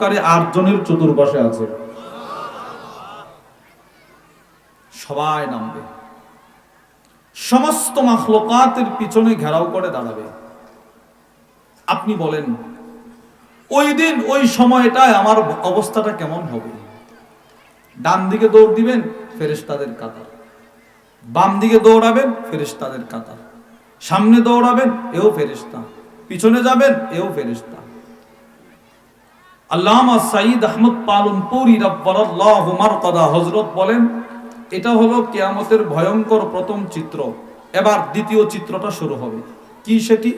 কারে আটজনের চতুর্পাশে আছে। সবাই নামবে। সমস্ত মাখলকাতের পিছনে ঘেরাও করে দাঁড়াবে। আপনি বলেন, ওই দিন, ওই সময়টায় আমার অবস্থাটা কেমন হবে? ডান দিকে দৌড় দিবেন, ফেরেশতাদের কাতার। বাম দিকে দৌড়াবেন, ফেরেশতাদের কাতার। সামনে দৌড়াবেন, এও ফেরেশতা। পিছনে যাবেন, এও ফেরেশতা। আল্লামা সাইদ আহমদ পালনপুরি রব্বারাল্লাহু মারকাদা হযরত বলেন, এটা হলো কিয়ামতের ভয়ঙ্কর প্রথম চিত্র। এবার দ্বিতীয় চিত্রটা শুরু হবে। কি সেটি?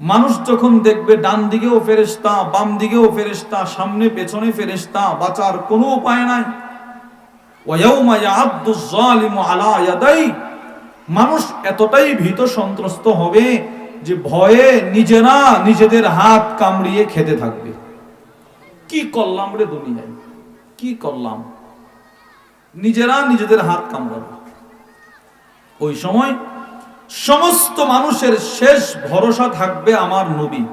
মানুষ যখন দেখবে ডান দিকেও ফেরেশতা, বাম দিকেও ফেরেশতা, সামনে, পেছনে ফেরেশতা, বাঁচার কোনো উপায় নাই। মানুষ এতটাই ভীত সন্ত্রস্ত হবে যে ভয়ে নিজেরা নিজেদের হাত কামড়িয়ে খেতে থাকবে। কি করলাম রে দুনিয়ায়? কি করলাম? নিজেরা নিজেদের হাত কামড়াবে। ওই সময় সমস্ত মানুষের শেষ ভরসা থাকবে আমার নবী।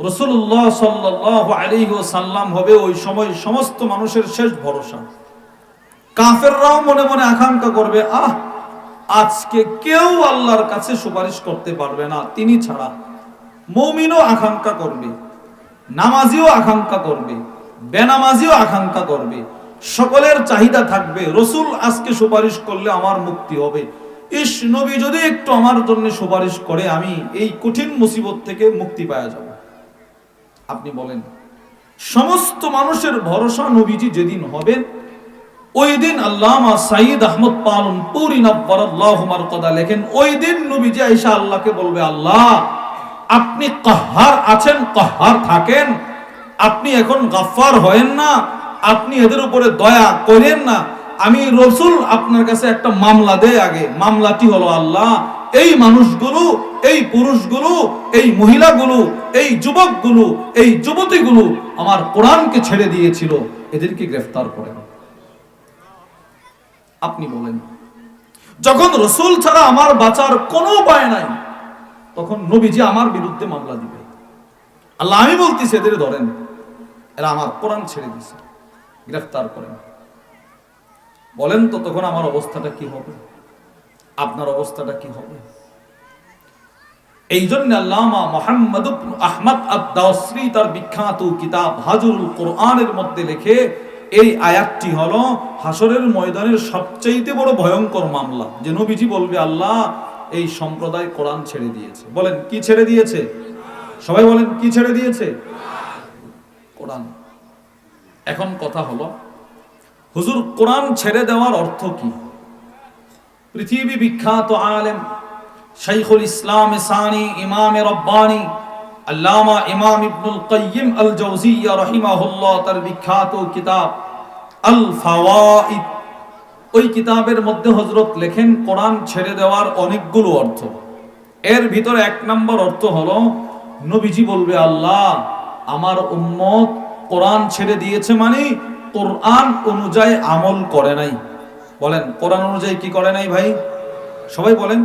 রসুল্লাহ সাল্লাহ সাল্লাম হবে ওই সময় সমস্ত মানুষের শেষ ভরসা। কাফেররাও মনে মনে আকাঙ্ক্ষা করবে, আহ, আজকে কেউ আল্লাহর কাছে সুপারিশ করতে পারবে না, তিনি ছাড়া। মৌমিনও আকাঙ্ক্ষা করবে। নামাজিও আকাঙ্ক্ষা করবে, বেনামাজিও আকাঙ্ক্ষা করবে, সকলের চাহিদা থাকবে, রসুল আজকে সুপারিশ করলে আমার মুক্তি হবে। ইস, নবী যদি একটু আমার জন্য সুপারিশ করে, আমি এই কঠিন মুসিবত থেকে মুক্তি পাওয়া যাব। আপনি বলেন, সমস্ত মানুষের ভরসা নবীজি যেদিন হবেন ওই দিন আল্লামা সাইদ আহমদ পালন পুরি নব্বরাল্লাহু মারকাদা লেখেন, ওই দিন নবীজি আয়েশা আল্লাহকে বলবে, আল্লাহ আপনি কাহার আছেন কাহার থাকেন। আপনি এখন গাফফার হয়েন না, আপনি এদের উপরে দয়া করেন না। আমি রসুল আপনার কাছে একটা মামলা দেয় আগে। মামলাটি হলো আল্লাহ। এই মানুষগুলো, এই পুরুষগুলো, এই মহিলাগুলো, এই যুবকগুলো, এই যুবতীগুলো আমার কোরআনকে ছেড়ে দিয়েছিল। এদেরকে গ্রেফতার করেন। আপনি বলেন, যখন রসুল ছাড়া আমার বাঁচার কোনো উপায় নাই তখন নবীজি আমার বিরুদ্ধে মামলা দিবে। আল্লাহ আমি বলতেছি এদের ধরেন। এরা আমার কোরআন ছেড়ে দিছে, গ্রেফতার করেন বলেন তো তখন আমার অবস্থাটা কি হবে? আপনার অবস্থাটা কি হবে? এই জন্য আল্লামা মোহাম্মদ আহমদ তার বিখ্যাত কিতাব হাজুল কোরআনের মধ্যে লিখে, এই আয়াতটি হলো হাসরের ময়দানের সবচাইতে বড় ভয়ঙ্কর মামলা। যে নবীজি বলবে, আল্লাহ এই সম্প্রদায় কোরআন ছেড়ে দিয়েছে। বলেন, কি ছেড়ে দিয়েছে? সবাই বলেন, কি ছেড়ে দিয়েছে? কোরআন। এখন কথা হলো, হুজুর, কোরআন ছেড়ে দেওয়ার অর্থ কি? পৃথিবী বিখ্যাত আলেম, শাইখুল ইসলাম সানি, ইমাম রব্বানি, আল্লামা ইমাম ইবনুল কাইয়িম আল জাওজিয়া রাহিমাহুল্লাহ, তার বিখ্যাত কিতাব আল ফাওয়াইদ ওই কিতাবের মধ্যে হজরত লেখেন, কোরআন ছেড়ে দেওয়ার অনেকগুলো অর্থ। এর ভিতরে এক নম্বর অর্থ হলো, নবীজি বলবে, আল্লাহ, আমার উম্মত কোরআন ছেড়ে দিয়েছে মানে কোরআন অনুযায়ী আমল করে নাই। বলেন, কোরআন অনুযায়ী কি করে নাই ভাই? সবাই বলেন।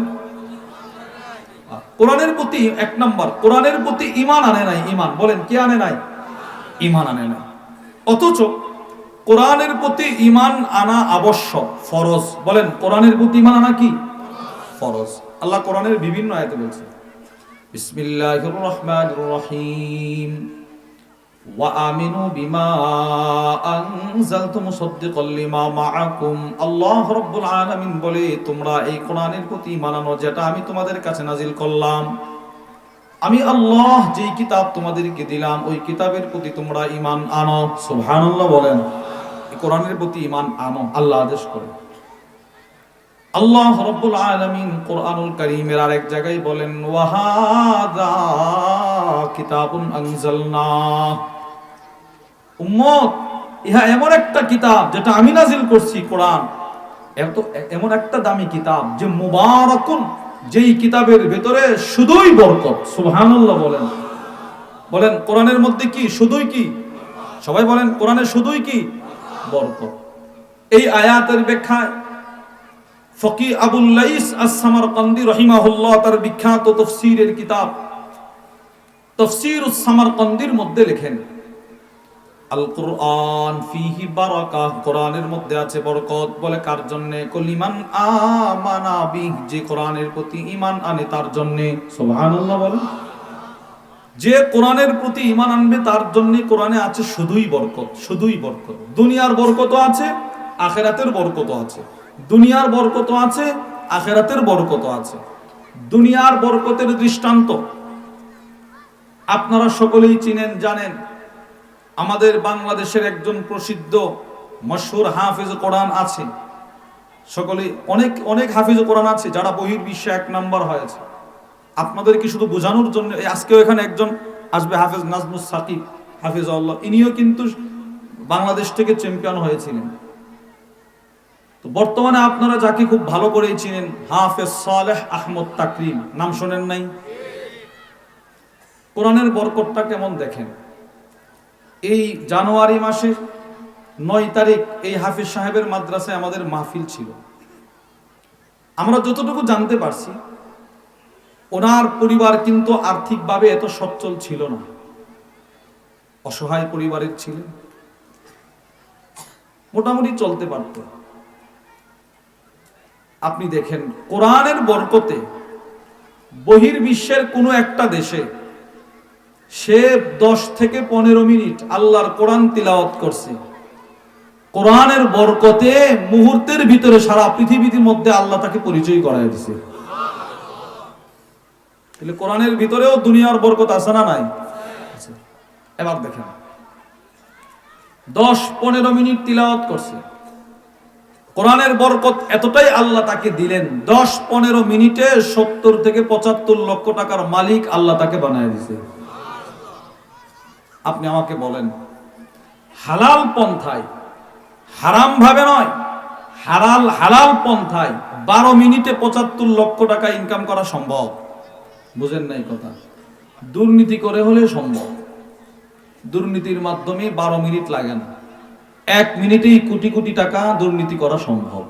কোরআনের প্রতি এক নম্বর, কোরআনের প্রতি ইমান আনে নাই, ইমান। বলেন, কি আনে নাই? ইমান আনে নাই। অথচ কোরআনের প্রতি ইমান আনা আবশ্যক ফরজ বলেন কোরআনের প্রতি ইমান আনা কি ফরজ আল্লাহ কোরআনের বিভিন্ন আয়াতে বলছে বিসমিল্লাহির রহমানির রহিম وآمنوا بما أنزلت مصدقا لما معكم আল্লাহ রব্বুল আলামিন বলে তোমরা এই কোরআনের প্রতি মানানো যেটা আমি তোমাদের কাছে নাজিল করলাম আমি আল্লাহ যেই কিতাব তোমাদেরকে দিলাম ওই কিতাবের প্রতি তোমরা ঈমান আনো সুবহানাল্লাহ বলেন এই কোরআনের প্রতি ঈমান আনো আল্লাহ আদেশ করে আল্লাহ রব্বুল আলামিন কোরআনুল কারীমের আরেক জায়গায় বলেন কিতাবুন আনজালনা। উম্মত, ইহা এমন একটা কিতাব যেটা আমি নাজিল করছি কোরআন। এত এমন একটা দামি কিতাব যে মুবারাকুন, যেই কিতাবের ভেতরে শুধুই বরকত। সুবহানাল্লাহ বলেন। বলেন, কোরআনের মধ্যে কি শুধুই কি? সবাই বলেন কোরআনের শুধুই কি? বরকত এই আয়াতের ব্যাখ্যায় ফকি আবুল্লাইস আস-সামারকান্দি রহিমাহুল্লাহ তার বিখ্যাত তফসিরের কিতাব। তফসির সামারকান্দির মধ্যে লেখেন আল ফিহি বারাকা কোরআনের মধ্যে আছে বরকত। বলে কার জন্য? কলিমান আমানা বিহ, যে কোরআনের প্রতি ঈমান আনে তার জন্য। সুবহানাল্লাহ যে কোরআনের প্রতি ঈমান আনবে, তার জন্য কোরআনে আছে শুধুই বরকত শুধুই বরকত। দুনিয়ার বরকত আছে, আখেরাতের বরকত আছে। দুনিয়ার বরকত আছে, আখেরাতের বরকত আছে। দুনিয়ার বরকতের দৃষ্টান্ত আপনারা সকলেই চিনেন, জানেন। আমাদের বাংলাদেশের একজন প্রসিদ্ধ মশহুর হাফিজ কোরআন আছে। সকলেই, অনেক অনেক হাফিজ কোরআন আছে, যারা বহির বিশ্বে এক নাম্বার হয়েছে। আপনাদেরকে শুধু বোঝানোর জন্য আজকেও এখানে একজন আসবে, হাফিজ নাজমুস সাকিব হাফিজ আল্লাহ ইনিও কিন্তু বাংলাদেশ থেকে চ্যাম্পিয়ন হয়েছিলেন। তো বর্তমানে আপনারা যাকে খুব ভালো করেই চিনেন, হাফেজ সালেহ আহমদ তাকরিম। নাম শোনেন নাই? কোরআনের বরকতটা কেমন দেখেন? এই জানুয়ারি মাসে নয় তারিখ এই হাফিজ সাহেবের মাদ্রাসায় আমাদের মাহফিল ছিল। আমরা যতটুকু জানতে পারছি ওনার পরিবার কিন্তু আর্থিকভাবে এত সচ্ছল ছিল না। অসহায় পরিবারের ছিলেন। মোটামুটি চলতে পারত। আপনি দেখেন, কোরআনের বরকতে বহির্বিশ্বের কোনো একটা দেশে সে দশ থেকে পনেরো মিনিট আল্লাহর কোরআন তিলাওয়াত করছে। কোরআনের বরকতে মুহূর্তের ভিতরে সারা পৃথিবীর মধ্যে আল্লাহ তাকে পরিচয় করাই দিছে। তাহলে কোরআনের ভিতরেও দুনিয়ার বরকত আছে না নাই? এবার দেখেন। দশ পনেরো মিনিট তিলাওয়াত করছে। কোরআনের বরকত এতটাই আল্লাহ তাকে দিলেন, দশ পনেরো মিনিটে সত্তর থেকে পঁচাত্তর লক্ষ টাকার মালিক আল্লাহ তাকে বানায় দিছে আপনি আমাকে বলেন, হালাল পন্থায়, হারাম ভাবে নয় হালাল হালাল পন্থায় বারো মিনিটে পঁচাত্তর লক্ষ টাকা ইনকাম করা সম্ভব? বুঝেন নাই কথা। দুর্নীতি করে হলে সম্ভব। দুর্নীতির মাধ্যমে বারো মিনিট লাগে না। এক মিনিটেই কোটি কোটি টাকা দুর্নীতি করা সম্ভব।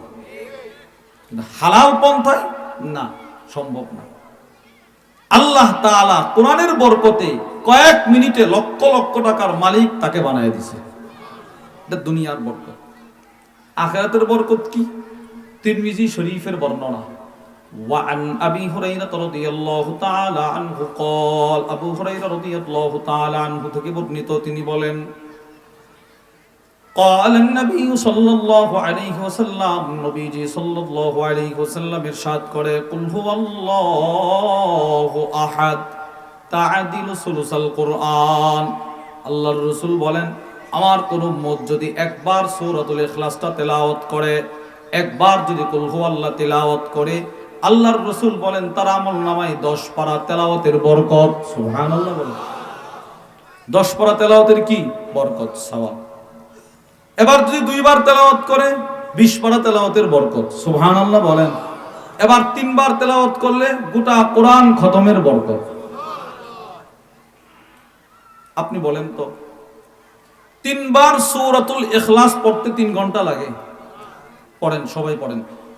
হালাল পন্থায় না, সম্ভব না। আল্লাহ তাআলা কোরআনের বরকতে কয়েক মিনিটে লক্ষ লক্ষ টাকার মালিক তাকে বানায় দিছে। এটা দুনিয়ার বরকত। আখেরাতের বরকত কি? তিরমিজি শরীফের বর্ণনা। وعن أبي هريرة رضي الله تعالى عنه قال أبو هريرة رضي الله تعالى عنه থেকে বর্ণিত তিনি বলেন قال النبي صلى الله عليه وسلم নবীজি صلى الله عليه وسلم ارشاد করে قل هو الله احد تعدل ثلث القرآن আল্লাহর রাসূল বলেন আমার কোন উম্মত যদি একবার সূরাতুল ইখলাসটা তেলাওয়াত করে একবার যদি কুল হুয়াল্লাহ তেলাওয়াত করে আল্লাহর রসুল বলেন, তার আমল নামায় 10 পারা তেলাওয়াতের বরকত। সুবহানাল্লাহ বলেন। 10 পারা তেলাওয়াতের কি? বরকত, সওয়াব। এবার যদি দুইবার তেলাওয়াত করে, বিশ পারা তেলাওয়াতের বরকত। সুবহান আল্লাহ বলেন। এবার তিনবার তেলাওয়াত করলে গোটা কোরআন খতমের বরকত। আপনি বলেন তো, তিনবার সূরাতুল এখলাস পড়তে তিন ঘণ্টা লাগে? পড়েন, সবাই পড়েন।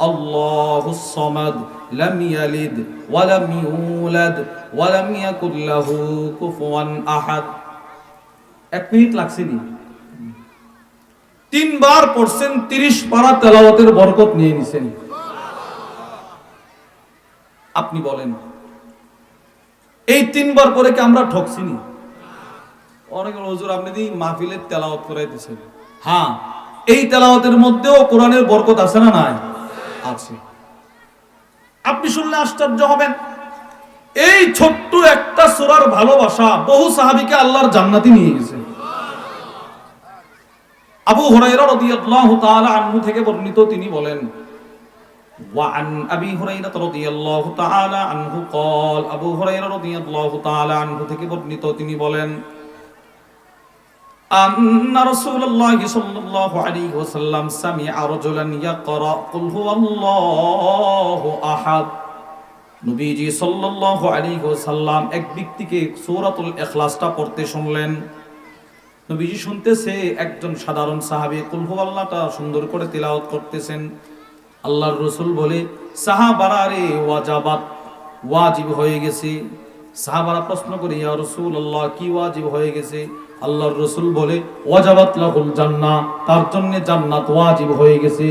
الله الصمد لم يلد ولم يولد ولم يكن له كفوا أحد এক মিনিট লাগছে নি তিনবার পড়ছেন তিরিশ পারা তেলাওয়াতের বরকত নিয়ে নিছেন আপনি বলেন এই তিনবার পরে কি আমরা ঠকছিনি অনেক হজুর আপনি দিই মাহফিলের তেলাওয়াত করাই দিছেন হ্যাঁ এই তেলাওয়াতের মধ্যেও কোরআনের বরকত আছে না নাই আছে আপনি শুনলে আশ্চর্য হবেন এই ছোট্ট একটা সোরার ভালোবাসা বহু সাহাবিকে আল্লাহর জান্নাতি নিয়ে গেছে আবু হুরায়রা রাদিয়াল্লাহু তাআলা আনহু থেকে বর্ণিত তিনি বলেন وعن ابي هريره رضي الله تعالى عنه قال ابو هريره رضي الله تعالى عنه থেকে বর্ণিত তিনি বলেন أن رسول الله صلى الله عليه وسلم سمع رجلا يقرأ قل هو الله أحد নবীজি সাল্লাল্লাহু আলাইহি ওয়াসাল্লাম এক ব্যক্তিকে সূরাতুল ইখলাসটা পড়তে শুনলেন নবীজি শুনতেছে একজন সাধারণ সাহাবী কুল হুয়াল্লাহটা সুন্দর করে তিলাওয়াত করতেছেন আল্লাহর রসুল বলে সাহাবারা রে ওয়াজাবাত ওয়াজিব হয়ে গেছে সাহাবারা প্রশ্ন করে, ইয়া রাসূলুল্লাহ, কি ওয়াজিব হয়ে গেছে? আল্লাহর রসুল বলে, ওয়াজাবাত লাহুল জান্নাহ, তার জন্য জান্নাত ওয়াজিব হয়ে গেছে।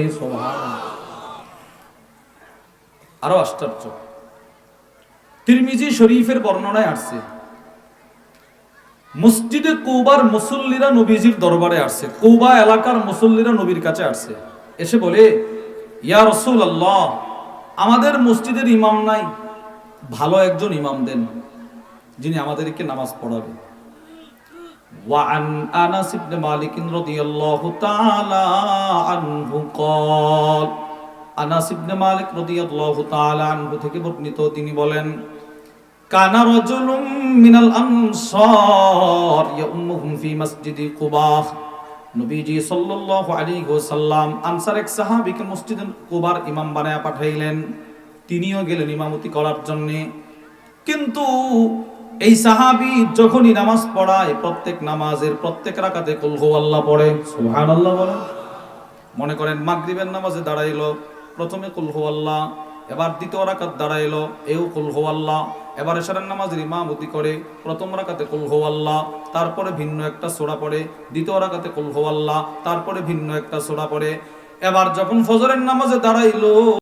আরও আশ্চর্য। তিরমিজি শরীফের বর্ণনায় আসছে, মসজিদে কৌবার মুসল্লিরা নবীজির দরবারে আসছে, কৌবা এলাকার মুসল্লিরা নবীর কাছে আসছে। এসে বলে, ইয়া রসুল আল্লাহ আমাদের মসজিদের ইমাম নাই, ভালো একজন ইমাম দেন। যিনি আমাদেরকে নামাজ পড়াবে وعن انس بن مالك رضي الله تعالى عنه قال আনাস ইবনে মালিক রাদিয়াল্লাহু তাআলা আনহু থেকে বর্ণিত তিনি বলেন কানা রাজুলুম মিনাল আনসার ইয়াউমুহুম ফি মসজিদি কুবা নবীজি সাল্লাল্লাহু আলাইহি ওয়াসাল্লাম আনসার এক সাহাবীকে মসজিদে কুবার ইমাম বানায়া পাঠাইলেন তিনিও গেলেন ইমামতি করার জন্য কিন্তু এই সাহাবী যখনই নামাজ পড়ায় প্রত্যেক নামাজের প্রত্যেক রাকাতে কুল হুয়াল্লাহ পড়ে। সুবহানাল্লাহ বলে। মনে করেন মাগরিবের নামাজে দাঁড়াইলো প্রথমে কুল হুয়াল্লাহ এবার দ্বিতীয় রাকাত দাঁড়াইলো এও কুল হুয়াল্লাহ এবার এশারের নামাজের ইমামতি করে প্রথম রাকাতে কুল হুয়াল্লাহ তারপরে ভিন্ন একটা সোড়া পড়ে দ্বিতীয় রাকাতে কুল হুয়াল্লাহ তারপরে ভিন্ন একটা সোড়া পড়ে। এবার যখন ফজরের নামাজে দাঁড়াইলো